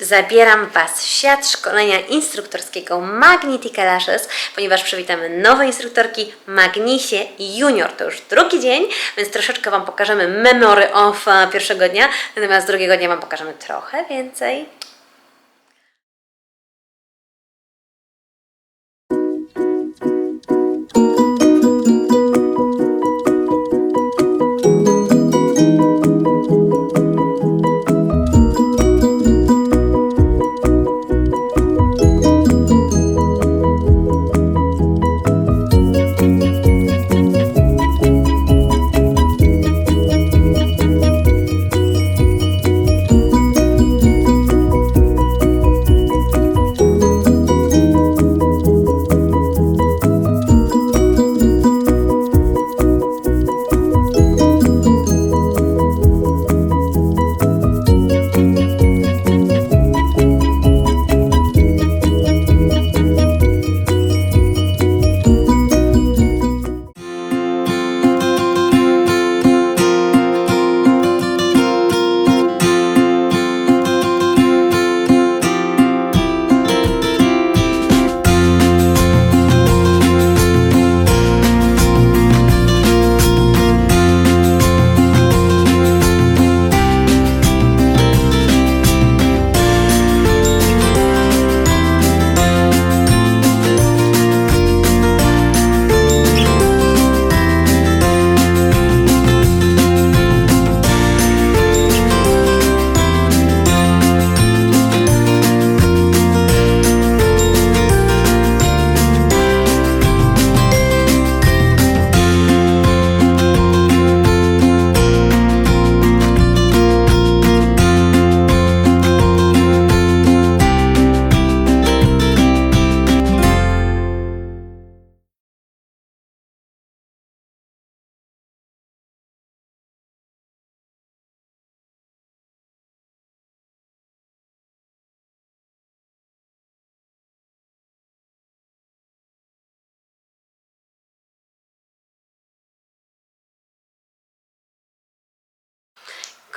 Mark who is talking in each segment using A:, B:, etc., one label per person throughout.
A: Zabieram Was w świat szkolenia instruktorskiego Magnetica Lashes, ponieważ przywitamy nowe instruktorki Magnisie Junior. To już drugi dzień, więc troszeczkę Wam pokażemy memory of e, pierwszego dnia, natomiast drugiego dnia Wam pokażemy trochę więcej.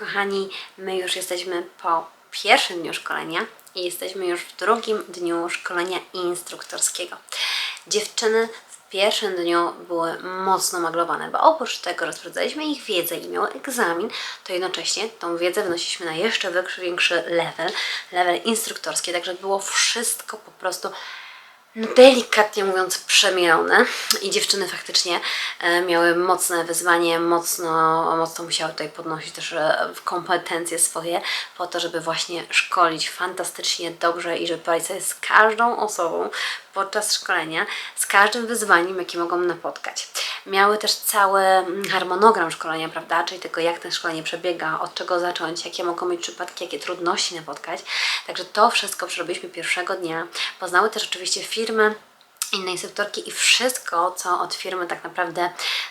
A: Kochani, my już jesteśmy po pierwszym dniu szkolenia i jesteśmy już w drugim dniu szkolenia instruktorskiego. Dziewczyny w pierwszym dniu były mocno maglowane, bo oprócz tego, że sprawdzaliśmy ich wiedzę i miały egzamin, to jednocześnie tą wiedzę wynosiliśmy na jeszcze większy, level, level instruktorski, także było wszystko po prostu delikatnie mówiąc przemielone i dziewczyny faktycznie e, miały mocne wyzwanie, mocno, mocno musiały tutaj podnosić też e, kompetencje swoje po to, żeby właśnie szkolić fantastycznie dobrze i żeby poradzić sobie z każdą osobą podczas szkolenia, z każdym wyzwaniem, jakie mogą napotkać. Miały też cały mm, harmonogram szkolenia, prawda, czyli tego jak to szkolenie przebiega, od czego zacząć, jakie mogą być przypadki, jakie trudności napotkać. Także to wszystko przerobiliśmy pierwszego dnia. Poznały też oczywiście firmy, inne instruktorki i wszystko, co od firmy tak naprawdę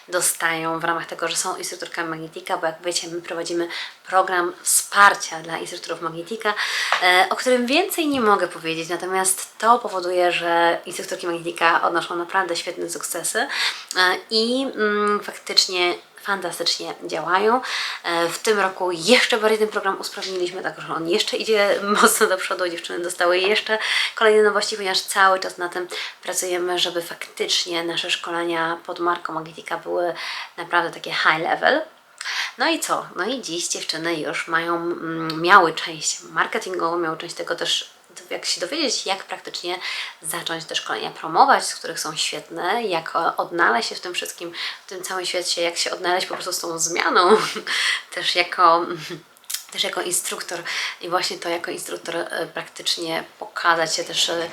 A: dostają w ramach tego, że są instruktorkami Magnetika, bo jak wiecie, my prowadzimy program wsparcia dla instruktorów Magnetika, e, o którym więcej nie mogę powiedzieć, natomiast to powoduje, że instruktorki Magnetika odnoszą naprawdę świetne sukcesy e, i mm, faktycznie fantastycznie działają. E, W tym roku jeszcze bardziej ten program usprawniliśmy, tak że on jeszcze idzie mocno do przodu. Dziewczyny dostały jeszcze kolejne nowości, ponieważ cały czas na tym pracujemy, żeby faktycznie nasze szkolenia pod marką Magnetica były naprawdę takie high level. No i co? No i dziś dziewczyny już mają, mm, miały część marketingową, miały część tego też jak się dowiedzieć, jak praktycznie zacząć te szkolenia promować, z których są świetne, jak odnaleźć się w tym wszystkim, w tym całym świecie, jak się odnaleźć po prostu z tą zmianą, też jako też jako instruktor i właśnie to jako instruktor e, praktycznie pokazać się też e,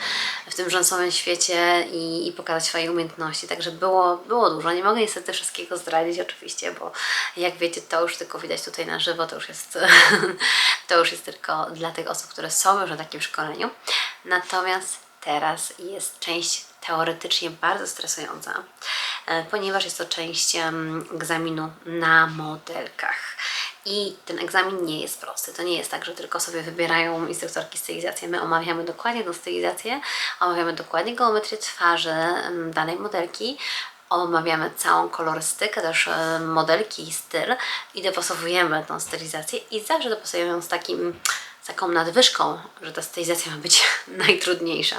A: w tym rzęsowym świecie i, i pokazać swoje umiejętności. Także było, było dużo. Nie mogę niestety wszystkiego zdradzić oczywiście, bo jak wiecie, to już tylko widać tutaj na żywo, to już jest, to już jest tylko dla tych osób, które są już na takim szkoleniu. Natomiast teraz jest część teoretycznie bardzo stresująca, e, ponieważ jest to część egzaminu na modelkach. I ten egzamin nie jest prosty. To nie jest tak, że tylko sobie wybierają instruktorki stylizację. My omawiamy dokładnie tą stylizację, omawiamy dokładnie geometrię twarzy danej modelki, omawiamy całą kolorystykę też modelki i styl i dopasowujemy tą stylizację i zawsze dopasujemy ją z takim z taką nadwyżką, że ta stylizacja ma być najtrudniejsza.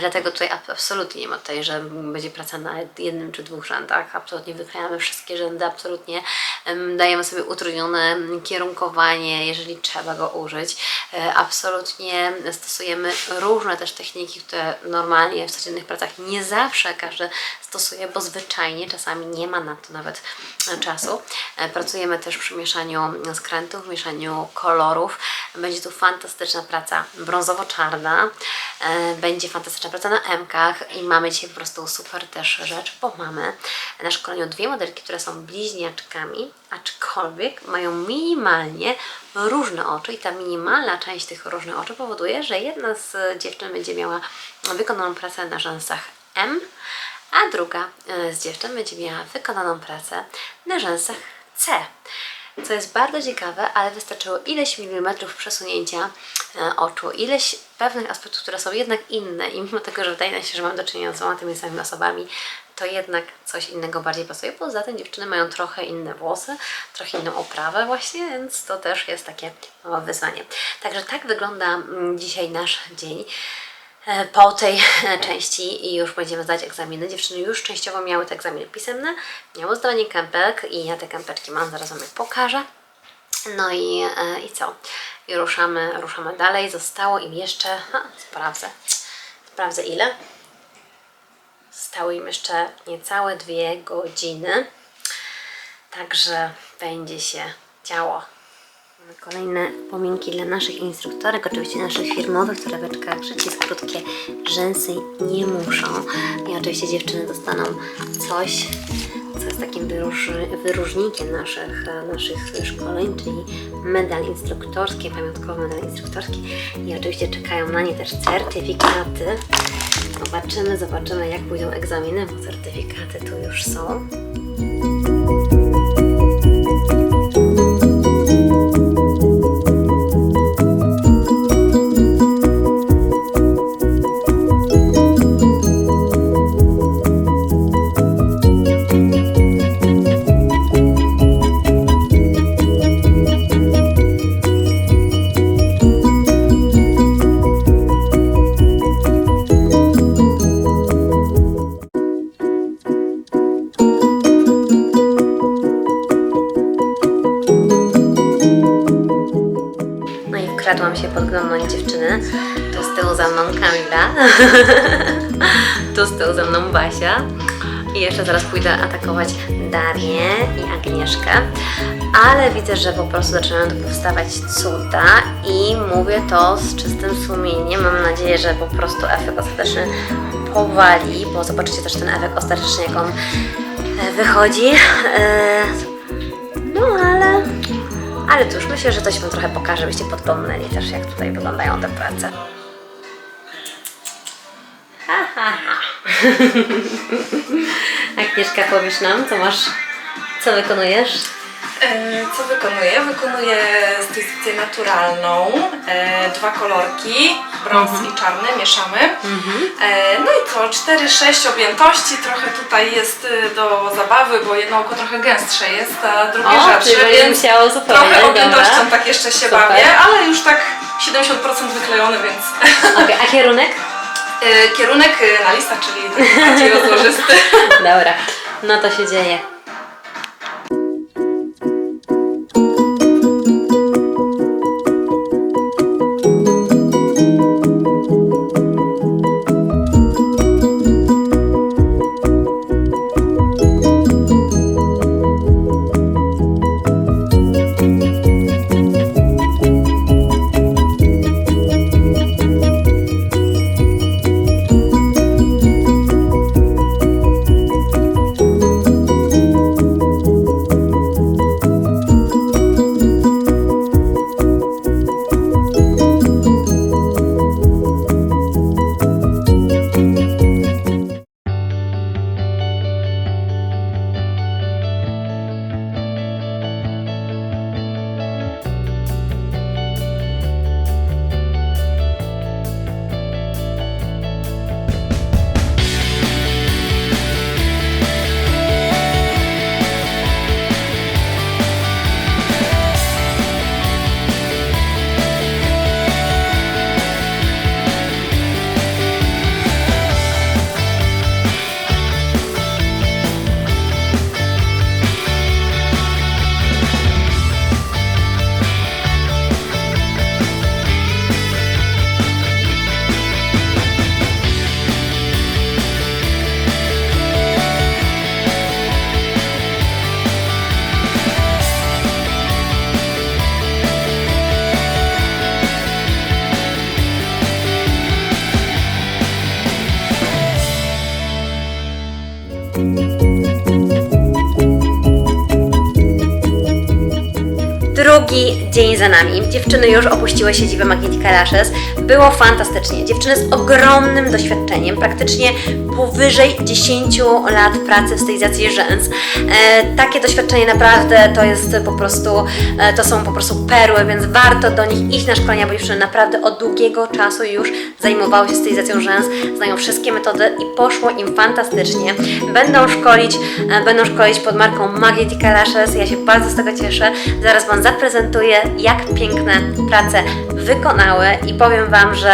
A: Dlatego tutaj ab- absolutnie nie ma tutaj, że będzie praca na jednym czy dwóch rzędach. Absolutnie wykrajamy wszystkie rzędy, absolutnie em, dajemy sobie utrudnione kierunkowanie, jeżeli trzeba go użyć. E, Absolutnie stosujemy różne też techniki, które normalnie w codziennych pracach nie zawsze każdy stosuje, bo zwyczajnie czasami nie ma na to nawet e, czasu. E, Pracujemy też przy mieszaniu skrętów, mieszaniu kolorów. Będzie tu fantastyczna praca brązowo-czarna, będzie fantastyczna praca na M-kach i mamy dzisiaj po prostu super też rzecz, bo mamy na szkoleniu dwie modelki, które są bliźniaczkami, aczkolwiek mają minimalnie różne oczy i ta minimalna część tych różnych oczu powoduje, że jedna z dziewczyn będzie miała wykonaną pracę na rzęsach M, a druga e, z dziewczyn będzie miała wykonaną pracę na rzęsach C. Co jest bardzo ciekawe, ale wystarczyło ileś milimetrów przesunięcia e, oczu, ileś pewnych aspektów, które są jednak inne i mimo tego, że wydaje nam się, że mam do czynienia z dwoma tymi samymi osobami, to jednak coś innego bardziej pasuje. Poza tym dziewczyny mają trochę inne włosy, trochę inną oprawę właśnie, więc to też jest takie wyzwanie. Także tak wygląda mm, dzisiaj nasz dzień. E, po tej e, części już będziemy zdać egzaminy. Dziewczyny już częściowo miały te egzaminy pisemne, miały zdawanie kępek i ja te kępeczki mam, zaraz Wam je pokażę. No i, e, i co? I ruszamy, ruszamy dalej. Zostało im jeszcze, ha, sprawdzę, sprawdzę ile. Zostały im jeszcze niecałe dwie godziny. Także będzie się działo. Kolejne pominki dla naszych instruktorek, oczywiście naszych firmowych torebeczkach. Przycisk krótkie rzęsy nie muszą. I oczywiście dziewczyny dostaną coś, co jest takim wyróż, wyróżnikiem naszych, naszych szkoleń, czyli medal instruktorski, pamiątkowy medal instruktorski. I oczywiście czekają na nie też certyfikaty. Zobaczymy, zobaczymy jak pójdą egzaminy, bo certyfikaty tu już są. Kamila. tu z tyłu za mną Basia. I jeszcze zaraz pójdę atakować Darię i Agnieszkę. Ale widzę, że po prostu zaczynają tu powstawać cuda i mówię to z czystym sumieniem. Mam nadzieję, że po prostu efekt ostateczny powali, bo zobaczycie też ten efekt ostateczny, jak on e, wychodzi. E, No ale ale cóż, myślę, że coś Wam trochę pokażę, byście podpomnieli też, jak tutaj wyglądają te prace. Agnieszka, powiesz nam, co masz, co wykonujesz?
B: E, Co wykonuję? Wykonuję stylizację naturalną, e, dwa kolorki, brąz i czarny, mieszamy. E, no i co, 4-6 objętości, trochę tutaj jest e, do zabawy, bo jedno oko trochę gęstsze jest, a drugie
A: O,
B: rzadsze, więc trochę objętością
A: dobra.
B: tak jeszcze się
A: Super.
B: bawię, ale już tak 70% wyklejony, więc
A: Okej, a kierunek?
B: e, kierunek e, na listach, czyli taki bardziej rozłożysty.
A: Dobra, no to się dzieje. Drugi dzień za nami. Dziewczyny już opuściły siedzibę Magnetica Lashes. Było fantastycznie. Dziewczyny z ogromnym doświadczeniem, praktycznie powyżej 10 lat pracy w stylizacji rzęs. E, takie doświadczenie naprawdę to jest po prostu, e, to są po prostu perły, więc warto do nich iść na szkolenia, bo dziewczyny naprawdę od długiego czasu już zajmowały się stylizacją rzęs, znają wszystkie metody i poszło im fantastycznie. Będą szkolić, e, będą szkolić pod marką Magnetica Lashes. Ja się bardzo z tego cieszę. Zaraz Wam zaprezentuję, jak piękne prace wykonały i powiem Wam, że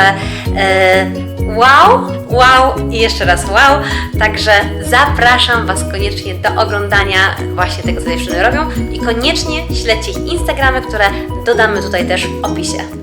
A: e, wow, wow i jeszcze raz wow. Także zapraszam Was koniecznie do oglądania właśnie tego, co dziewczyny robią i koniecznie śledźcie ich Instagramy, które dodamy tutaj też w opisie.